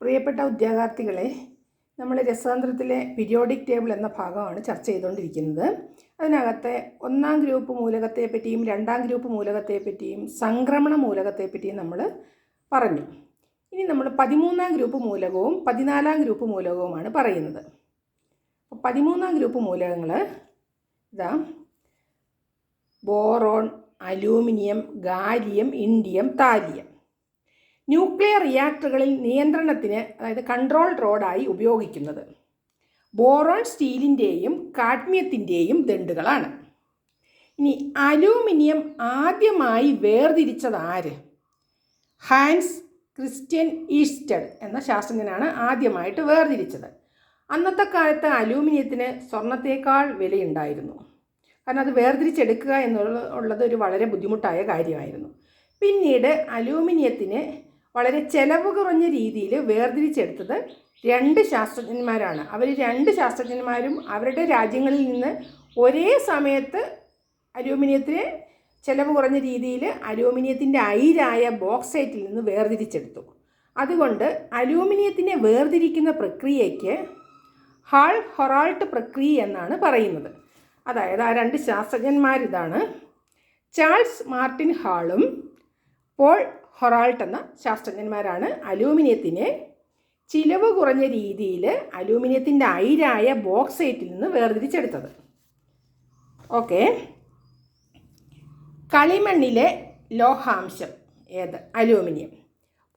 പ്രിയപ്പെട്ട ഉദ്യോഗാർത്ഥികളെ നമ്മൾ രസതന്ത്രത്തിലെ periodic table എന്ന ഭാഗമാണ് ചർച്ച ചെയ്തുകൊണ്ടിരിക്കുന്നത്. അതിനകത്തെ ഒന്നാം ഗ്രൂപ്പ് മൂലകത്തെപ്പറ്റിയും രണ്ടാം ഗ്രൂപ്പ് മൂലകത്തെപ്പറ്റിയും സംക്രമണ മൂലകത്തെപ്പറ്റിയും നമ്മൾ പറഞ്ഞു. ഇനി നമ്മൾ പതിമൂന്നാം ഗ്രൂപ്പ് മൂലകവും പതിനാലാം ഗ്രൂപ്പ് മൂലകവുമാണ് പറയുന്നത്. അപ്പോൾ പതിമൂന്നാം ഗ്രൂപ്പ് മൂലകങ്ങൾ ഇതാ boron aluminium gallium indium thallium. Nuclear റിയാക്ടറുകളിൽ നിയന്ത്രണത്തിന് അതായത് കൺട്രോൾ റോഡായി ഉപയോഗിക്കുന്നത്. ബോറോൺ സ്റ്റീലിന്റെയും കാഡ്മിയത്തിന്റെയും ദണ്ടുകളാണ്. ഇനി അലൂമിനിയം ആദ്യമായി വേർതിരിച്ചത് ആര്? ഹാൻസ് ക്രിസ്ത്യൻ ഈസ്റ്റഡ് എന്ന ശാസ്ത്രജ്ഞനാണ് ആദ്യമായിട്ട് വേർതിരിച്ചത്. അന്നത്തെ കാലത്ത് അലൂമിനിയത്തിന് സ്വർണത്തേക്കാൾ വിലയുണ്ടായിരുന്നു. കാരണം അത് വേർതിരിച്ചെടുക്കുക എന്നുള്ളത് ഒരു വളരെ ബുദ്ധിമുട്ടായ കാര്യമായിരുന്നു. പിന്നീട് അലൂമിനിയത്തിന് വളരെ ചെലവ് കുറഞ്ഞ രീതിയിൽ വേർതിരിച്ചെടുത്തത് രണ്ട് ശാസ്ത്രജ്ഞന്മാരാണ്. അവർ രണ്ട് ശാസ്ത്രജ്ഞന്മാരും അവരുടെ രാജ്യങ്ങളിൽ നിന്ന് ഒരേ സമയത്ത് അലൂമിനിയത്തിനെ ചെലവ് കുറഞ്ഞ രീതിയിൽ അലൂമിനിയത്തിന്റെ അയിരായ ബോക്സൈറ്റിൽ നിന്ന് വേർതിരിച്ചെടുത്തു. അതുകൊണ്ട് അലൂമിനിയത്തിനെ വേർതിരിക്കുന്ന പ്രക്രിയയ്ക്ക് ഹാൾ ഹൊറാൾട്ട് പ്രക്രിയ എന്നാണ് പറയുന്നത്. അതായത് ആ രണ്ട് ശാസ്ത്രജ്ഞന്മാരിതാണ് ചാൾസ് മാർട്ടിൻ ഹാളും പോൾ ഹൊറാൾട്ട് എന്ന ശാസ്ത്രജ്ഞന്മാരാണ് അലൂമിനിയത്തിനെ. ചിലവ് കുറഞ്ഞ രീതിയിൽ അലൂമിനിയത്തിന്റെ അയിരായ ബോക്സൈറ്റിൽ നിന്ന് വേർതിരിച്ചെടുത്തത്. ഓക്കെ. കളിമണ്ണിലെ ലോഹാംശം ഏത്? അലൂമിനിയം.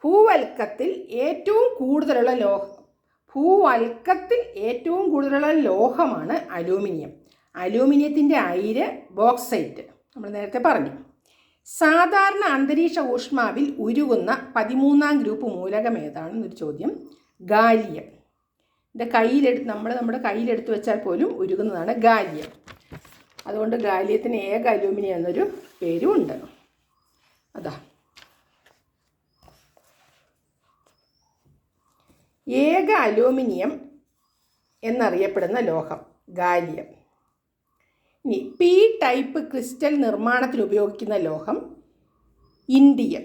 ഭൂവൽക്കത്തിൽ ഏറ്റവും കൂടുതലുള്ള ലോഹ ഭൂവൽക്കത്തിൽ ഏറ്റവും കൂടുതലുള്ള ലോഹമാണ് അലൂമിനിയം. അലൂമിനിയത്തിന്റെ അയിര് ബോക്സൈറ്റ്. നമ്മൾ നേരത്തെ പറഞ്ഞു. സാധാരണ അന്തരീക്ഷ ഊഷ്മാവിൽ ഉരുകുന്ന പതിമൂന്നാം ഗ്രൂപ്പ് മൂലകം ഏതാണെന്നൊരു ചോദ്യം. ഗാലിയം. എന്റെ കയ്യിലെടുത്ത് നമ്മൾ നമ്മുടെ കയ്യിലെടുത്ത് വെച്ചാൽ പോലും ഉരുകുന്നതാണ് ഗാലിയം. അതുകൊണ്ട് ഗാലിയത്തിന് ഏക അലൂമിനിയം എന്നൊരു പേരും ഉണ്ട്. അതാ. ഏക അലൂമിനിയം എന്നറിയപ്പെടുന്ന ലോഹം ഗാലിയം. ഇനി പി ടൈപ്പ് ക്രിസ്റ്റൽ നിർമ്മാണത്തിന് ഉപയോഗിക്കുന്ന ലോഹം ഇൻഡിയം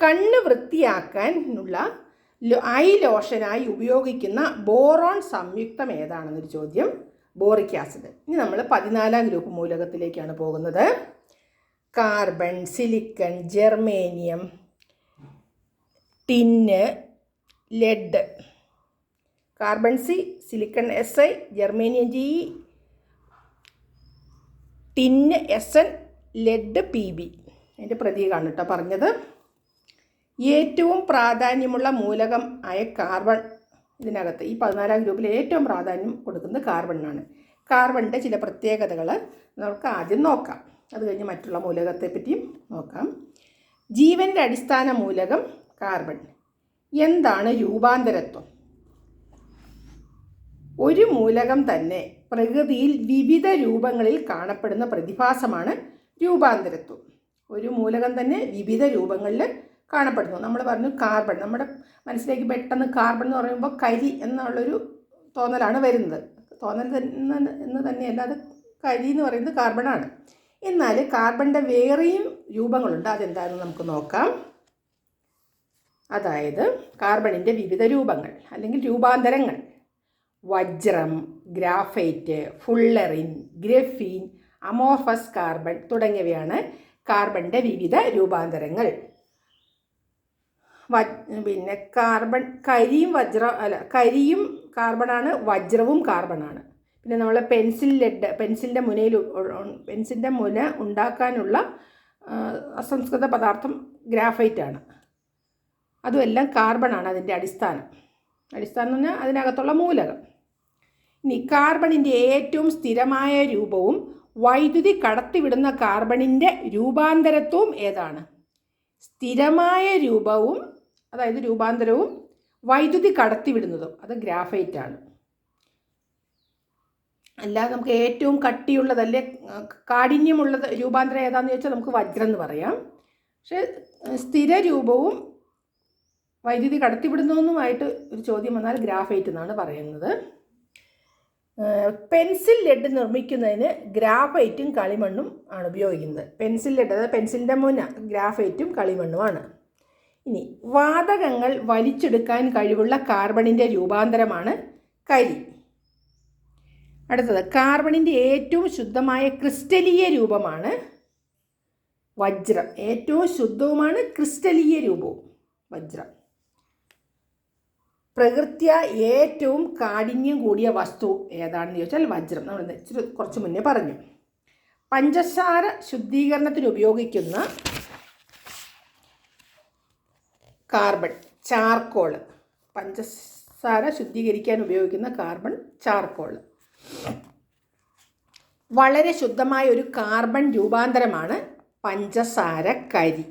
കണ്ണ് വൃത്തിയാക്കാനുള്ള ഐ ലോഷനായി ഉപയോഗിക്കുന്ന ബോറോൺ സംയുക്തം ഏതാണെന്നൊരു ചോദ്യം. Boric acid. ഇനി നമ്മൾ പതിനാലാം ഗ്രൂപ്പ് മൂലകത്തിലേക്കാണ് പോകുന്നത്. Carbon silicon germanium tin lead. Carbon C silicon S I germanium G tin S N lead P B. അതിന്റെ പ്രതീകമാണ് കേട്ടോ പറഞ്ഞത്. ഏറ്റവും പ്രാധാന്യമുള്ള മൂലകം ആയ കാർബൺ ഇതിനകത്ത് ഈ പതിനാലാം ഗ്രൂപ്പിൽ ഏറ്റവും പ്രാധാന്യം കൊടുക്കുന്നത് കാർബണിനാണ് കാർബണിന്റെ ചില പ്രത്യേകതകൾ നമുക്ക് ആദ്യം നോക്കാം. അത് കഴിഞ്ഞ് മറ്റുള്ള മൂലകത്തെ പറ്റിയും നോക്കാം. ജീവന്റെ അടിസ്ഥാന മൂലകം കാർബൺ. എന്താണ് രൂപാന്തരത്വം? ഒരു മൂലകം തന്നെ പ്രകൃതിയിൽ വിവിധ രൂപങ്ങളിൽ കാണപ്പെടുന്ന പ്രതിഭാസമാണ് രൂപാന്തരത്വം. ഒരു മൂലകം തന്നെ വിവിധ രൂപങ്ങളിൽ കാണപ്പെടുന്നു. നമ്മൾ പറഞ്ഞു കാർബൺ നമ്മുടെ മനസ്സിലേക്ക് പെട്ടെന്ന് കാർബൺ എന്ന് പറയുമ്പോൾ കരി എന്നുള്ളൊരു തോന്നലാണ് വരുന്നത്. തോന്നൽ തന്നെ എന്ന് തന്നെയല്ല അത് കരി എന്ന് പറയുന്നത് കാർബണാണ് എന്നാൽ കാർബണിന്റെ വേറെയും രൂപങ്ങളുണ്ട്. അതെന്താണെന്ന് നമുക്ക് നോക്കാം. അതായത് കാർബണിന്റെ വിവിധ രൂപങ്ങൾ അല്ലെങ്കിൽ രൂപാന്തരങ്ങൾ. വജ്രം graphite fullerene graphene amorphous carbon തുടങ്ങിയവയാണ് കാർബണിന്റെ വിവിധ രൂപാന്തരങ്ങൾ. പിന്നെ കാർബൺ കരിയും വജ്ര അല്ല കരിയും കാർബണാണ് വജ്രവും കാർബണാണ്. പിന്നെ നമ്മൾ പെൻസിൽ ലെഡ് പെൻസിലിന്റെ മുനയിൽ പെൻസിലിന്റെ മുന ഉണ്ടാക്കാനുള്ള അസംസ്കൃത പദാർത്ഥം ഗ്രാഫൈറ്റ് ആണ് അതുമെല്ലാം കാർബണാണ് അതിന്റെ അടിസ്ഥാനം. അടിസ്ഥാനം എന്ന് പറഞ്ഞാൽ അതിനകത്തുള്ള മൂലകം. ഇനി കാർബണിന്റെ ഏറ്റവും സ്ഥിരമായ രൂപവും വൈദ്യുതി കടത്തിവിടുന്ന കാർബണിന്റെ രൂപാന്തരത്വവും ഏതാണ്? സ്ഥിരമായ രൂപവും അതായത് രൂപാന്തരവും വൈദ്യുതി കടത്തിവിടുന്നതും അത് ഗ്രാഫൈറ്റ് ആണ് അല്ലാതെ നമുക്ക് ഏറ്റവും കട്ടിയുള്ളതല്ലേ കാഠിന്യമുള്ളത് രൂപാന്തരം ഏതാണെന്ന് ചോദിച്ചാൽ നമുക്ക് വജ്രം എന്ന് പറയാം. പക്ഷേ സ്ഥിര രൂപവും വൈദ്യുതി കടത്തിവിടുന്നതുമായിട്ട് ഒരു ചോദ്യം വന്നാൽ ഗ്രാഫൈറ്റ് എന്നാണ് പറയുന്നത്. പെൻസിൽ ലെഡ് നിർമ്മിക്കുന്നതിന് ഗ്രാഫൈറ്റും കളിമണ്ണും ആണ് ഉപയോഗിക്കുന്നത്. പെൻസിൽ ലെഡ് അതായത് പെൻസിലിന്റെ മുന ഗ്രാഫൈറ്റും കളിമണ്ണുമാണ്. ഇനി വാതകങ്ങൾ വലിച്ചെടുക്കാൻ കഴിവുള്ള കാർബണിന്റെ രൂപാന്തരമാണ് കരി. അടുത്തത് കാർബണിന്റെ ഏറ്റവും ശുദ്ധമായ ക്രിസ്റ്റലീയ രൂപമാണ് വജ്രം. ഏറ്റവും ശുദ്ധവുമാണ് ക്രിസ്റ്റലീയ രൂപവും വജ്രം. പ്രകൃത്യ ഏറ്റവും കാഠിന്യം കൂടിയ വസ്തു ഏതാണെന്ന് ചോദിച്ചാൽ വജ്രം. നമ്മൾ ഇച്ചിരി കുറച്ച് മുന്നേ പറഞ്ഞു. പഞ്ചസാര ശുദ്ധീകരണത്തിന് ഉപയോഗിക്കുന്ന കാർബൺ ചാർക്കോൾ. പഞ്ചസാര ശുദ്ധീകരിക്കാൻ ഉപയോഗിക്കുന്ന കാർബൺ ചാർക്കോൾ. വളരെ ശുദ്ധമായ ഒരു കാർബൺ രൂപാന്തരമാണ് പഞ്ചസാര കരി.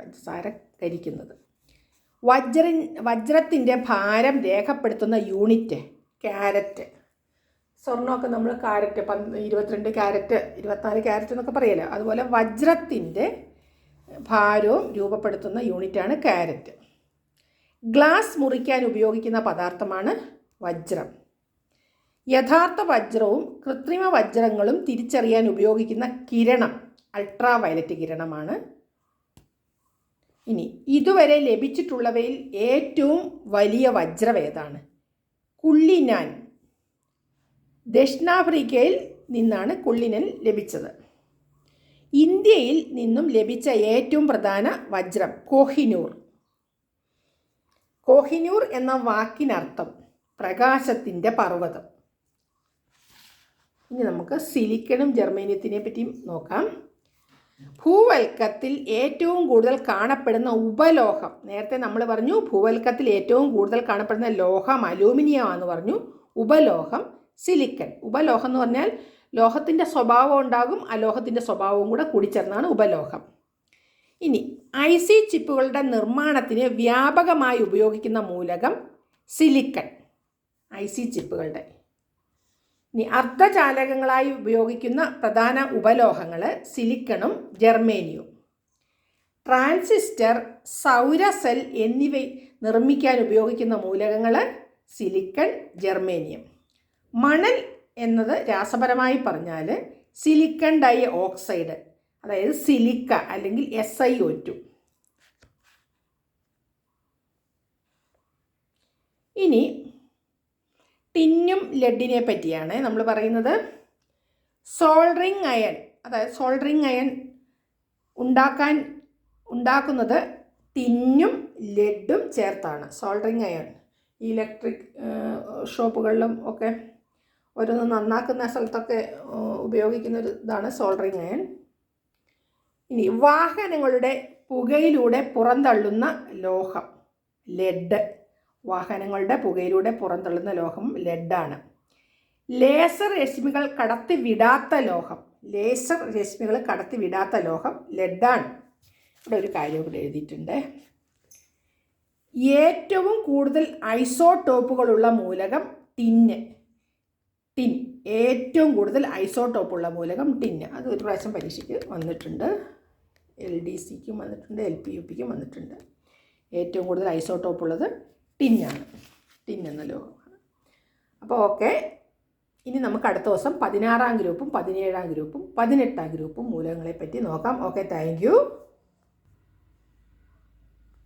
പഞ്ചസാര കരിക്കുന്നത്. വജ്ര വജ്രത്തിന്റെ ഭാരം രേഖപ്പെടുത്തുന്ന യൂണിറ്റ് ക്യാരറ്റ്. സ്വർണമൊക്കെ നമ്മൾ ക്യാരറ്റ് പന്ത് ഇരുപത്തിരണ്ട് ക്യാരറ്റ് ഇരുപത്തിനാല് ക്യാരറ്റ് എന്നൊക്കെ പറയല്ലോ? അതുപോലെ വജ്രത്തിന്റെ ഭാരവും രൂപപ്പെടുത്തുന്ന യൂണിറ്റാണ് ക്യാരറ്റ്. ഗ്ലാസ് മുറിക്കാൻ ഉപയോഗിക്കുന്ന പദാർത്ഥമാണ് വജ്രം. യഥാർത്ഥ വജ്രവും കൃത്രിമ വജ്രങ്ങളും തിരിച്ചറിയാൻ ഉപയോഗിക്കുന്ന കിരണം അൾട്രാ വയലറ്റ് കിരണമാണ് ഇനി ഇതുവരെ ലഭിച്ചിട്ടുള്ളവയിൽ ഏറ്റവും വലിയ വജ്രവേദാണ് കുള്ളിനാൻ. ദക്ഷിണാഫ്രിക്കയിൽ നിന്നാണ് കുള്ളിനൻ ലഭിച്ചത്. ഇന്ത്യയിൽ നിന്നും ലഭിച്ച ഏറ്റവും പ്രധാന വജ്രം കോഹിനൂർ. കോഹിനൂർ എന്ന വാക്കിനർത്ഥം പ്രകാശത്തിന്റെ പർവതം. ഇനി നമുക്ക് സിലിക്കണും ജർമ്മേനിയത്തിനെ പറ്റിയും നോക്കാം. ഭൂവൽക്കത്തിൽ ഏറ്റവും കൂടുതൽ കാണപ്പെടുന്ന ഉപലോഹം. നേരത്തെ നമ്മൾ പറഞ്ഞു ഭൂവൽക്കത്തിൽ ഏറ്റവും കൂടുതൽ കാണപ്പെടുന്ന ലോഹം അലൂമിനിയം അലൂമിനിയമാണെന്ന് പറഞ്ഞു. ഉപലോഹം സിലിക്കൺ. ഉപലോഹം എന്ന് പറഞ്ഞാൽ ലോഹത്തിന്റെ സ്വഭാവം ഉണ്ടാകും അലോഹത്തിന്റെ സ്വഭാവവും കൂടെ കൂടിച്ചേർന്നാണ് ഉപലോഹം. ഇനി ഐ സി ചിപ്പുകളുടെ നിർമ്മാണത്തിന് വ്യാപകമായി ഉപയോഗിക്കുന്ന മൂലകം സിലിക്കൺ. ഐ സി ചിപ്പുകളുടെ. അർദ്ധചാലകങ്ങളായി ഉപയോഗിക്കുന്ന പ്രധാന ഉപലോഹങ്ങൾ സിലിക്കണും ജർമേനിയും. ട്രാൻസിസ്റ്റർ സൗര സെൽ എന്നിവ നിർമ്മിക്കാൻ ഉപയോഗിക്കുന്ന മൂലകങ്ങൾ സിലിക്കൺ ജർമേനിയം. മണൽ എന്നത് രാസപരമായി പറഞ്ഞാൽ സിലിക്കൺ ഡൈ ഓക്സൈഡ് അതായത് സിലിക്ക അല്ലെങ്കിൽ എസ് ഐ ഒ ടു ഇനി ടിന്നും ലെഡിനെ പറ്റിയാണ് നമ്മൾ പറയുന്നത്. സോൾഡറിങ് അയൺ അതായത് സോൾഡറിങ് അയൺ ഉണ്ടാക്കാൻ ഉണ്ടാക്കുന്നത് ടിന്നും ലെഡും ചേർത്താണ്. സോൾഡറിങ് അയൺ ഇലക്ട്രിക് ഷോപ്പുകളിലും ഒക്കെ ഓരോന്ന് നന്നാക്കുന്ന സ്ഥലത്തൊക്കെ ഉപയോഗിക്കുന്ന ഒരു ഇതാണ് സോൾഡറിങ് അയൺ. ഇനി വാഹനങ്ങളുടെ പുകയിലൂടെ പുറന്തള്ളുന്ന ലോഹം ലെഡ്. വാഹനങ്ങളുടെ പുകയിലൂടെ പുറന്തള്ളുന്ന ലോഹം ലെഡാണ് ലേസർ രശ്മികൾ കടത്തി വിടാത്ത ലോഹം ലേസർ രശ്മികൾ കടത്തി വിടാത്ത ലോഹം ലെഡാണ് ഇവിടെ ഒരു കാര്യം കൂടെ എഴുതിയിട്ടുണ്ട്. ഏറ്റവും കൂടുതൽ ഐസോടോപ്പുകളുള്ള മൂലകം ടിന്ന് ടിൻ ഏറ്റവും കൂടുതൽ ഐസോടോപ്പുള്ള മൂലകം ടിന്ന് അത് ഒരു പ്രാവശ്യം പരീക്ഷയ്ക്ക് വന്നിട്ടുണ്ട്. എൽ ഡി സിക്കും വന്നിട്ടുണ്ട് എൽ പി യു പിക്കും വന്നിട്ടുണ്ട്. ഏറ്റവും കൂടുതൽ ഐസോടോപ്പ് ഉള്ളത് ടിന്നാണ് ടിൻ എന്ന ലോഹമാണ് അപ്പോൾ ഓക്കെ. ഇനി നമുക്ക് അടുത്ത ദിവസം പതിനാറാം ഗ്രൂപ്പും പതിനേഴാം ഗ്രൂപ്പും പതിനെട്ടാം ഗ്രൂപ്പും മൂലകങ്ങളെ പറ്റി നോക്കാം. Okay thank